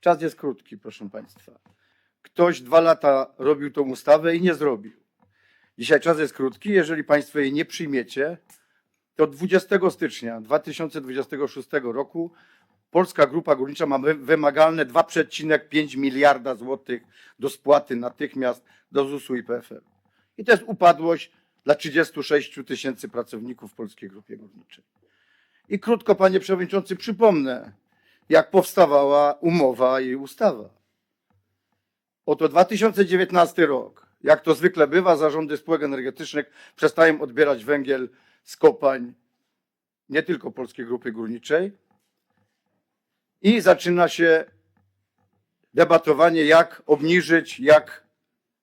Czas jest krótki, proszę Państwa. Ktoś dwa lata robił tą ustawę i nie zrobił. Dzisiaj czas jest krótki. Jeżeli Państwo jej nie przyjmiecie, to 20 stycznia 2026 roku Polska Grupa Górnicza ma wy- wymagalne 2,5 miliarda złotych do spłaty natychmiast do ZUS-u i PFR. I to jest upadłość dla 36 tysięcy pracowników w Polskiej Grupie Górniczej. I krótko, panie przewodniczący, przypomnę, jak powstawała umowa i ustawa. Oto 2019 rok. Jak to zwykle bywa, zarządy spółek energetycznych przestają odbierać węgiel z kopalń nie tylko Polskiej Grupy Górniczej i zaczyna się debatowanie, jak obniżyć, jak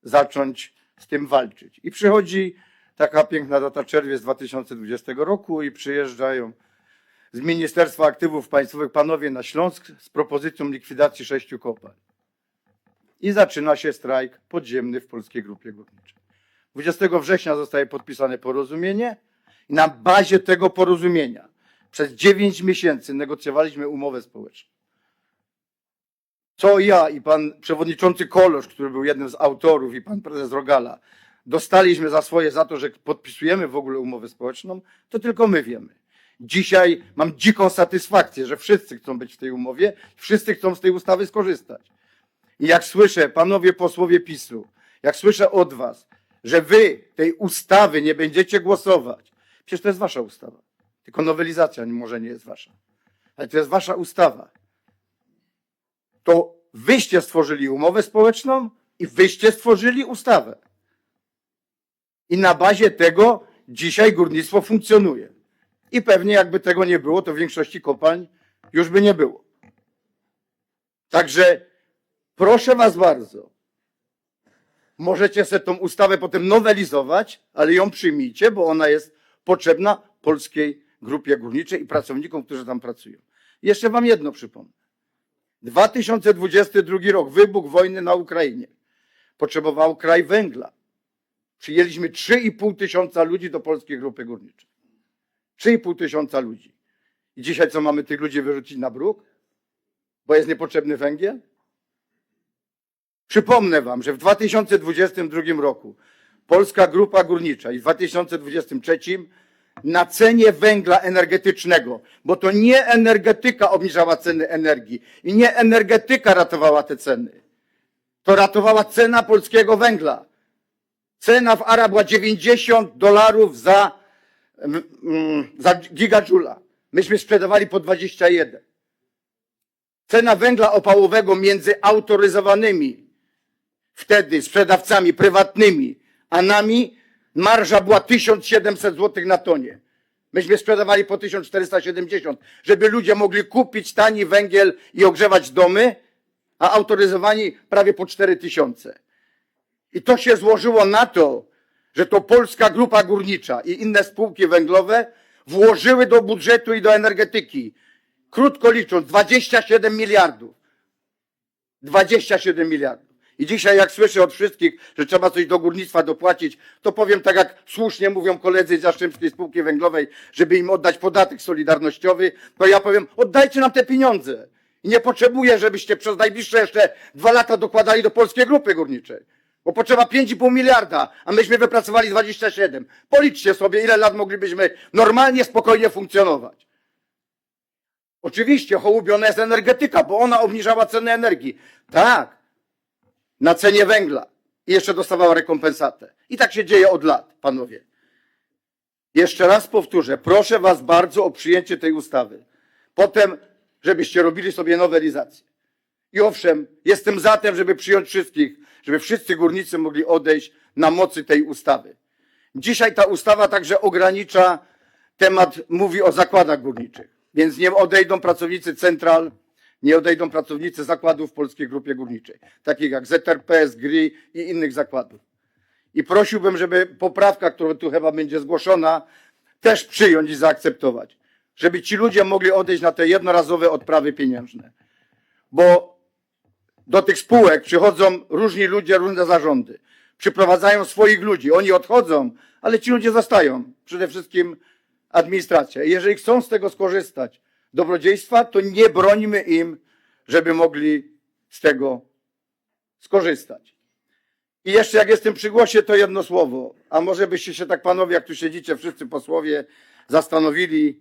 zacząć z tym walczyć. I przychodzi taka piękna data czerwiec 2020 roku i przyjeżdżają z Ministerstwa Aktywów Państwowych panowie na Śląsk z propozycją likwidacji sześciu kopalń. I zaczyna się strajk podziemny w Polskiej Grupie Górniczej. 20 września zostaje podpisane porozumienie i na bazie tego porozumienia przez 9 miesięcy negocjowaliśmy umowę społeczną. Co ja i pan przewodniczący Kolosz, który był jednym z autorów, i pan prezes Rogala, dostaliśmy za swoje za to, że podpisujemy w ogóle umowę społeczną, to tylko my wiemy. Dzisiaj mam dziką satysfakcję, że wszyscy chcą być w tej umowie, wszyscy chcą z tej ustawy skorzystać. I jak słyszę, panowie posłowie PiSu, jak słyszę od was, że wy tej ustawy nie będziecie głosować, przecież to jest wasza ustawa. Tylko nowelizacja może nie jest wasza. Ale to jest wasza ustawa. To wyście stworzyli umowę społeczną i wyście stworzyli ustawę. I na bazie tego dzisiaj górnictwo funkcjonuje. I pewnie jakby tego nie było, to w większości kopalń już by nie było. Także proszę was bardzo, możecie sobie tą ustawę potem nowelizować, ale ją przyjmijcie, bo ona jest potrzebna polskiej grupie górniczej i pracownikom, którzy tam pracują. Jeszcze wam jedno przypomnę. 2022 rok, wybuch wojny na Ukrainie. Potrzebował kraj węgla. Przyjęliśmy 3,5 tysiąca ludzi do polskiej grupy górniczej. 3,5 tysiąca ludzi. I dzisiaj co mamy tych ludzi wyrzucić na bruk? Bo jest niepotrzebny węgiel? Przypomnę wam, że w 2022 roku Polska Grupa Górnicza i w 2023 na cenie węgla energetycznego, bo to nie energetyka obniżała ceny energii i nie energetyka ratowała te ceny. To ratowała cena polskiego węgla. Cena w ARA była 90 dolarów za, za gigadżula. Myśmy sprzedawali po 21. Cena węgla opałowego między autoryzowanymi wtedy sprzedawcami prywatnymi, a nami marża była 1700 zł na tonie. Myśmy sprzedawali po 1470, żeby ludzie mogli kupić tani węgiel i ogrzewać domy, a autoryzowani prawie po 4000. I to się złożyło na to, że to Polska Grupa Górnicza i inne spółki węglowe włożyły do budżetu i do energetyki, krótko licząc, 27 miliardów. 27 miliardów. I dzisiaj jak słyszę od wszystkich, że trzeba coś do górnictwa dopłacić, to powiem tak jak słusznie mówią koledzy z Jastrzębskiej Spółki Węglowej, żeby im oddać podatek solidarnościowy, to ja powiem, oddajcie nam te pieniądze. I nie potrzebuję, żebyście przez najbliższe jeszcze dwa lata dokładali do Polskiej Grupy Górniczej. Bo potrzeba 5,5 miliarda, a myśmy wypracowali 27. Policzcie sobie, ile lat moglibyśmy normalnie, spokojnie funkcjonować. Oczywiście hołubiona jest energetyka, bo ona obniżała cenę energii. Tak, na cenie węgla i jeszcze dostawała rekompensatę. I tak się dzieje od lat, panowie. Jeszcze raz powtórzę, proszę was bardzo o przyjęcie tej ustawy. Potem, żebyście robili sobie nowelizację. I owszem, jestem za tym, żeby przyjąć wszystkich, żeby wszyscy górnicy mogli odejść na mocy tej ustawy. Dzisiaj ta ustawa także ogranicza temat, mówi o zakładach górniczych, więc nie odejdą pracownicy central, nie odejdą pracownicy zakładów w Polskiej Grupie Górniczej, takich jak ZRP, SGRI i innych zakładów. I prosiłbym, żeby poprawka, która tu chyba będzie zgłoszona, też przyjąć i zaakceptować, żeby ci ludzie mogli odejść na te jednorazowe odprawy pieniężne. Bo do tych spółek przychodzą różni ludzie, różne zarządy. Przyprowadzają swoich ludzi, oni odchodzą, ale ci ludzie zostają. Przede wszystkim administracja. Jeżeli chcą z tego skorzystać, dobrodziejstwa, to nie brońmy im, żeby mogli z tego skorzystać. I jeszcze jak jestem przy głosie, to jedno słowo. A może byście się tak panowie, jak tu siedzicie, wszyscy posłowie, zastanowili,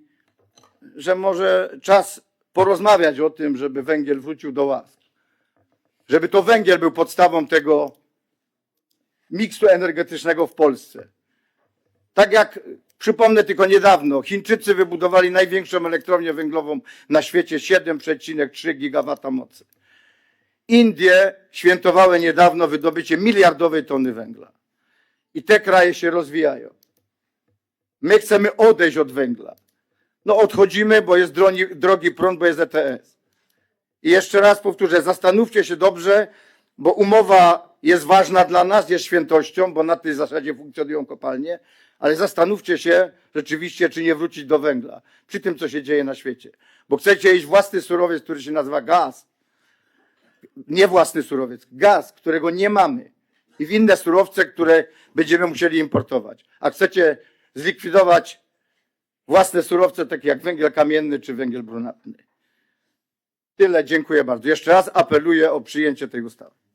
że może czas porozmawiać o tym, żeby węgiel wrócił do łask. Żeby to węgiel był podstawą tego miksu energetycznego w Polsce. Tak jak przypomnę tylko niedawno, Chińczycy wybudowali największą elektrownię węglową na świecie 7,3 gigawata mocy. Indie świętowały niedawno wydobycie miliardowej tony węgla. I te kraje się rozwijają. My chcemy odejść od węgla. No odchodzimy, bo jest drogi, drogi prąd, bo jest ETS. I jeszcze raz powtórzę, zastanówcie się dobrze, bo umowa jest ważna dla nas, jest świętością, bo na tej zasadzie funkcjonują kopalnie, ale zastanówcie się rzeczywiście, czy nie wrócić do węgla, przy tym, co się dzieje na świecie. Bo chcecie iść własny surowiec, który się nazywa gaz, nie własny surowiec, gaz, którego nie mamy i w inne surowce, które będziemy musieli importować. A chcecie zlikwidować własne surowce, takie jak węgiel kamienny czy węgiel brunatny. Tyle, dziękuję bardzo. Jeszcze raz apeluję o przyjęcie tej ustawy.